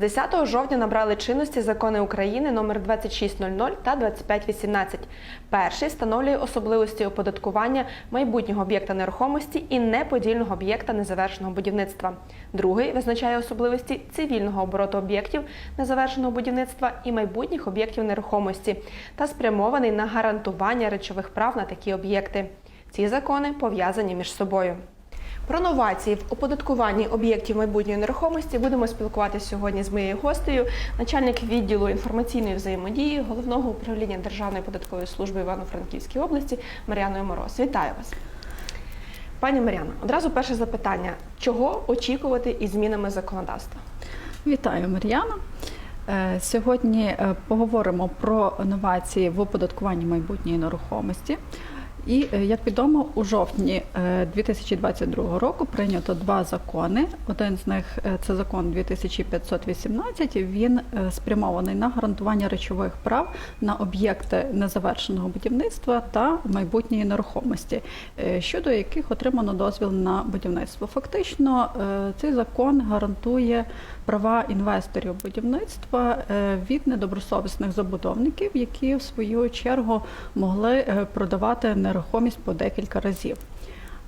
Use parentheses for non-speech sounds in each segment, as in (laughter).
10 жовтня набрали чинності закони України номер 2600 та 2518. Перший встановлює особливості оподаткування майбутнього об'єкта нерухомості і неподільного об'єкта незавершеного будівництва. Другий визначає особливості цивільного обороту об'єктів незавершеного будівництва і майбутніх об'єктів нерухомості та спрямований на гарантування речових прав на такі об'єкти. Ці закони пов'язані між собою. Про новації в оподаткуванні об'єктів майбутньої нерухомості будемо спілкуватися сьогодні з моєю гостею, начальник відділу інформаційної взаємодії головного управління Державної податкової служби Івано-Франківській області Мар'яною Мороз. Вітаю вас. Пані Мар'яно, одразу перше запитання: чого очікувати із змінами законодавства? Вітаю, Мар'яна. Е, Сьогодні е, поговоримо про новації в оподаткуванні майбутньої нерухомості. І е, як відомо, у жовтні е, 2022 року прийнято два закони. Один з них е, це закон 2518. Він е, спрямований на гарантування речових прав на об'єкти незавершеного будівництва та майбутньої нерухомості, е, щодо яких отримано дозвіл на будівництво. Фактично, е, цей закон гарантує права інвесторів будівництва е, від недобросовісних забудовників, які в свою чергу могли е, продавати нерухомість по декілька разів.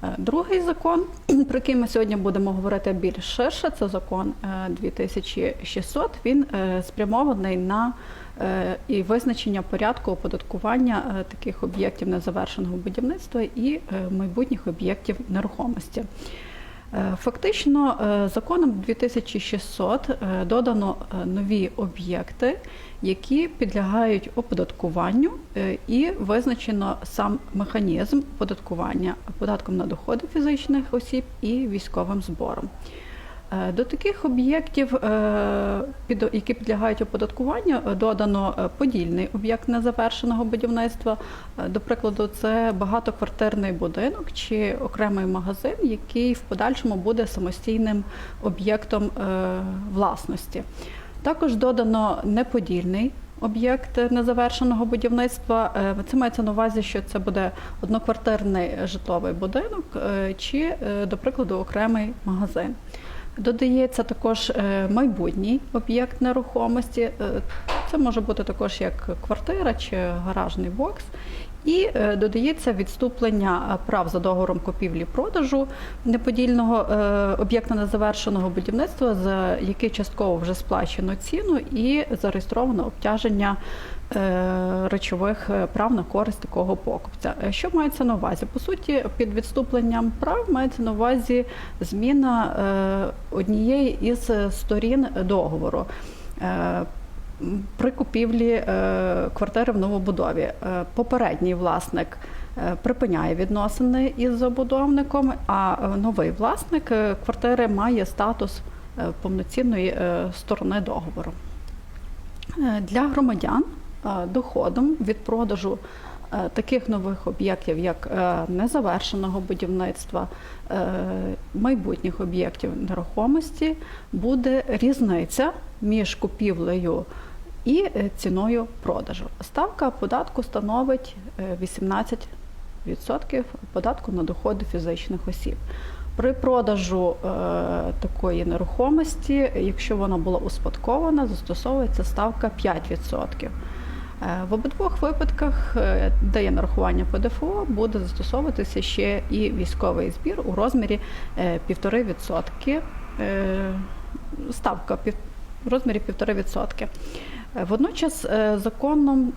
Е, Другий закон, (clears throat) про який ми сьогодні будемо говорити більш ширше, це закон е, 2600. Він е, спрямований на е, і визначення порядку оподаткування е, таких об'єктів незавершеного будівництва і е, майбутніх об'єктів нерухомості. Е, Фактично, е, законом 2600 е, додано нові об'єкти, які підлягають оподаткуванню, і визначено сам механізм оподаткування податком на доходи фізичних осіб і військовим збором. Е, До таких об'єктів, е, які підлягають оподаткуванню, е, додано подільний об'єкт незавершеного будівництва. До прикладу, це багатоквартирний будинок чи окремий магазин, який в подальшому буде самостійним об'єктом власності. Також додано неподільний об'єкт незавершеного будівництва. Це мається на увазі, що це буде одноквартирний житловий будинок чи, до прикладу, окремий магазин. Додається також е, майбутній об'єкт нерухомості. Е, Це може бути також як квартира чи гаражний бокс. І е, додається відступлення прав за договором купівлі-продажу неподільного об'єкта незавершеного будівництва, за який частково вже сплачено ціну і зареєстровано обтяження речових е, прав на користь такого покупця. Е, Що мається на увазі? По суті, під відступленням прав мається на увазі зміна е, однієї із сторін договору. Е, При купівлі е, квартири в новобудові е, попередній власник е, припиняє відносини із забудовником, а е, новий власник е, квартири має статус е, повноцінної е, сторони договору. Е, Для громадян е, доходом від продажу е, таких нових об'єктів, як е, незавершеного будівництва, е, майбутніх об'єктів нерухомості, буде різниця між купівлею і е, ціною продажу. Ставка податку становить е, 18% податку на доходи фізичних осіб. При продажу е, такої нерухомості, якщо вона була успадкована, застосовується ставка 5%. Е, В обидвох випадках, е, де є нарахування ПДФО, буде застосовуватися ще і військовий збір у розмірі е, 1,5%. Е, Ставка пів- в розмірі 1,5%. Е, Водночас е, законом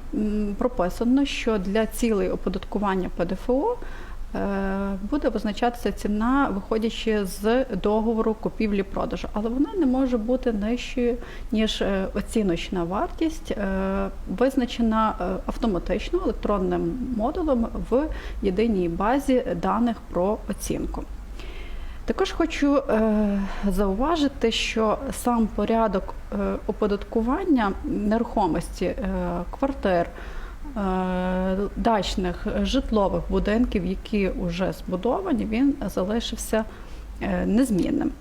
прописано, що для цілей оподаткування ПДФО е, буде визначатися ціна, виходячи з договору купівлі-продажу, але вона не може бути нижчою, ніж е, оціночна вартість, е, визначена е, автоматично електронним модулем в єдиній базі даних про оцінку. Також хочу е, зауважити, що сам порядок е, оподаткування нерухомості е, квартир, е, дачних е, житлових будинків, які вже збудовані, він залишився е, незмінним.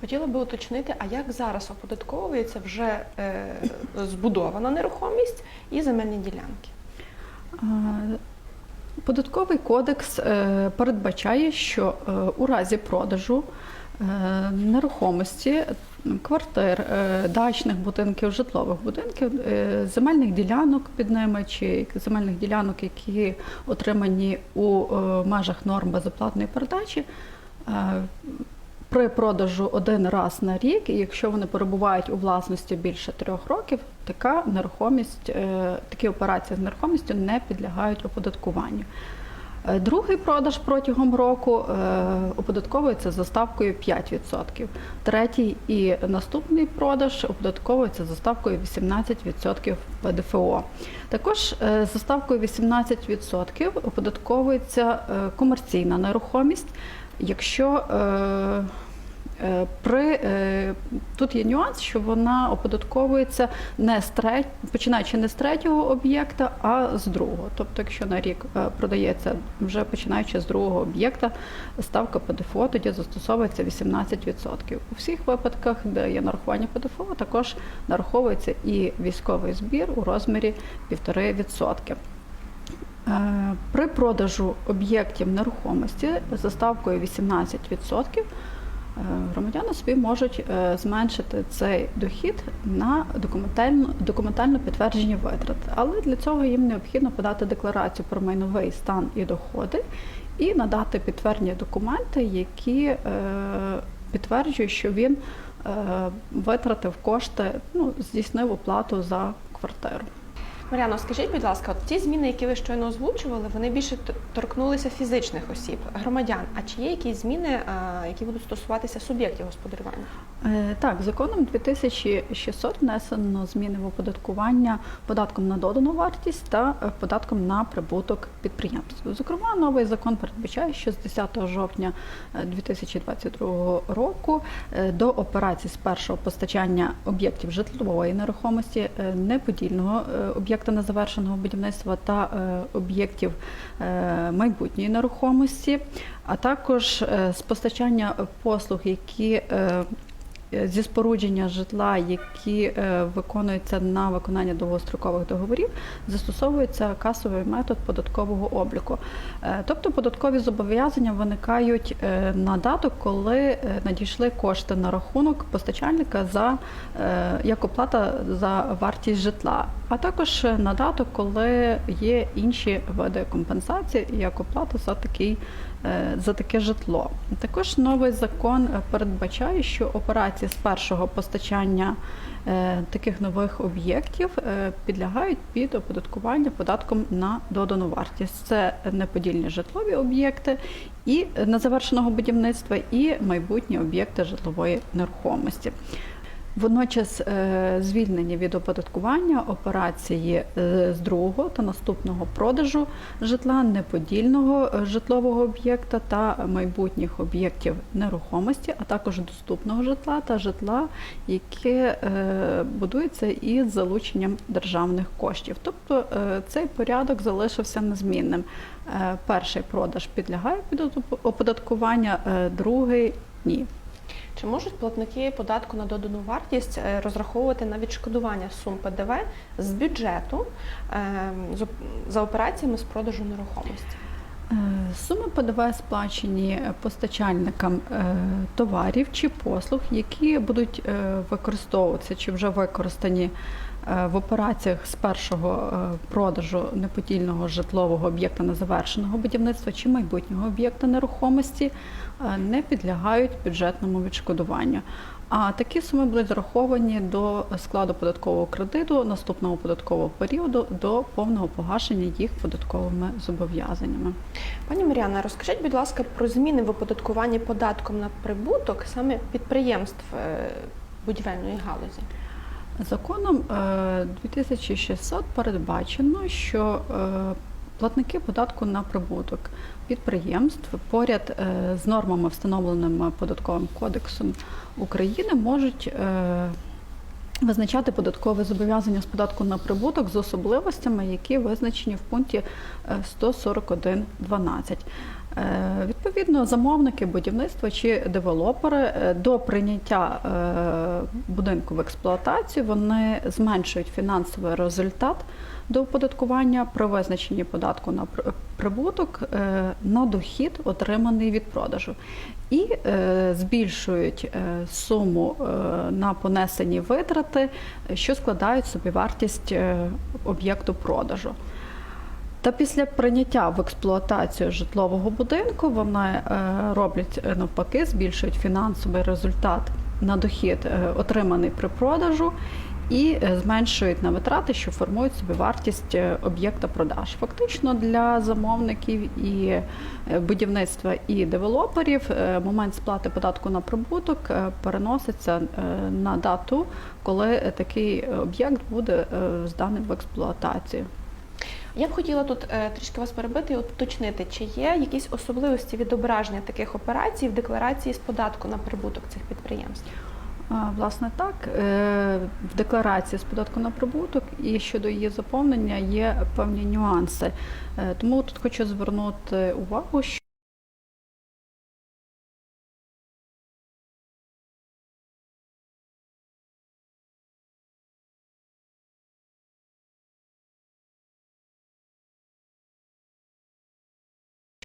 Хотіла би уточнити, а як зараз оподатковується вже е, збудована нерухомість і земельні ділянки? Податковий кодекс передбачає, що у разі продажу Нерухомості, квартир, е, дачних будинків, житлових будинків, е, земельних ділянок під ними чи земельних ділянок, які отримані у е, межах норм безоплатної передачі. е, При продажу один раз на рік, і якщо вони перебувають у власності більше трьох років, така нерухомість, е, такі операції з нерухомістю не підлягають оподаткуванню. Е, Другий продаж протягом року е, оподатковується за ставкою 5%. Третій і наступний продаж оподатковується за ставкою 18% ПДФО. Також за ставкою 18% оподатковується е, комерційна нерухомість, якщо При е, тут є нюанс, що вона оподатковується не з трет... починаючи не з третього об'єкта, а з другого. Тобто, якщо на рік е, продається вже починаючи з другого об'єкта, ставка ПДФО тоді застосовується 18%. У всіх випадках, де є нарахування ПДФО, також нараховується і військовий збір у розмірі 1,5%. Е, При продажу об'єктів нерухомості за ставкою 18% е, громадяни собі можуть е, зменшити цей дохід на документально, документально підтверджені витрати. Але для цього їм необхідно подати декларацію про майновий стан і доходи і надати підтверджені документи, які е, підтверджують, що він е, витратив кошти, ну, здійснив оплату за квартиру. Мар'яно, скажіть, будь ласка, от ті зміни, які ви щойно озвучували, вони більше торкнулися фізичних осіб, громадян. А чи є якісь зміни, які будуть стосуватися суб'єктів господарювання? Е, Так, законом 2600 внесено зміни в оподаткування податком на додану вартість та е, податком на прибуток підприємств. Зокрема, новий закон передбачає, що з 10 жовтня е, 2022 року е, до операцій з першого постачання об'єктів житлової нерухомості, неподільного об'єкта незавершеного будівництва та об'єктів майбутньої нерухомості, а також з постачання послуг, які зі спорудження житла, які е, виконуються на виконання довгострокових договорів, застосовується касовий метод податкового обліку. Е, Тобто податкові зобов'язання виникають е, на дату, коли е, надійшли кошти на рахунок постачальника за е, як оплата за вартість житла, а також на дату, коли є інші види компенсації, як оплата за такий е, за таке житло. Також новий закон е, передбачає, що операції з першого постачання е, таких нових об'єктів е, підлягають під оподаткування податком на додану вартість. Це неподільні житлові об'єкти і незавершеного будівництва, і майбутні об'єкти житлової нерухомості. Водночас е, звільнені від оподаткування операції е, з другого та наступного продажу житла неподільного е, житлового об'єкта та майбутніх об'єктів нерухомості, а також доступного житла та житла, яке будується із залученням державних коштів. Тобто цей порядок залишився незмінним. Перший продаж підлягає під оподаткування, другий ні. Чи можуть платники податку на додану вартість е, розраховувати на відшкодування сум ПДВ з бюджету е, з за операціями з продажу нерухомості? Е, Суми ПДВ сплачені постачальникам е, товарів чи послуг, які будуть використовуватися чи вже використані в операціях з першого е, продажу неподільного житлового об'єкта незавершеного будівництва чи майбутнього об'єкта нерухомості, е, не підлягають бюджетному відшкодуванню. А такі суми будуть зараховані до складу податкового кредиту наступного податкового періоду до повного погашення їх податковими зобов'язаннями. Пані Мар'яна, розкажіть, будь ласка, про зміни в оподаткуванні податком на прибуток саме підприємств е, будівельної галузі. Законом е, 2600 передбачено, що е, платники податку на прибуток підприємств поряд е, з нормами, встановленими податковим кодексом України, можуть е, визначати податкове зобов'язання з податку на прибуток з особливостями, які визначені в пункті е, 141.12. Е, Відповідно, замовники будівництва чи девелопери е, до прийняття е, будинку в експлуатацію вони зменшують фінансовий результат до оподаткування при визначенні податку на прибуток на дохід, отриманий від продажу, і збільшують суму на понесені витрати, що складають собівартість е, об'єкту продажу. Та після прийняття в експлуатацію житлового будинку вони е, роблять е, навпаки, збільшують фінансовий результат на дохід, е, отриманий при продажу, і зменшують на витрати, що формують собі вартість об'єкта продаж. Фактично для замовників і будівництва і девелоперів момент сплати податку на прибуток переноситься на дату, коли такий об'єкт буде зданий в експлуатацію. Я б хотіла тут е, трішки вас перебити і уточнити, чи є якісь особливості відображення таких операцій в декларації з податку на прибуток цих підприємств? Власне так, Е, в декларації з податку на прибуток і щодо її заповнення є певні нюанси. Е, Тому тут хочу звернути увагу, що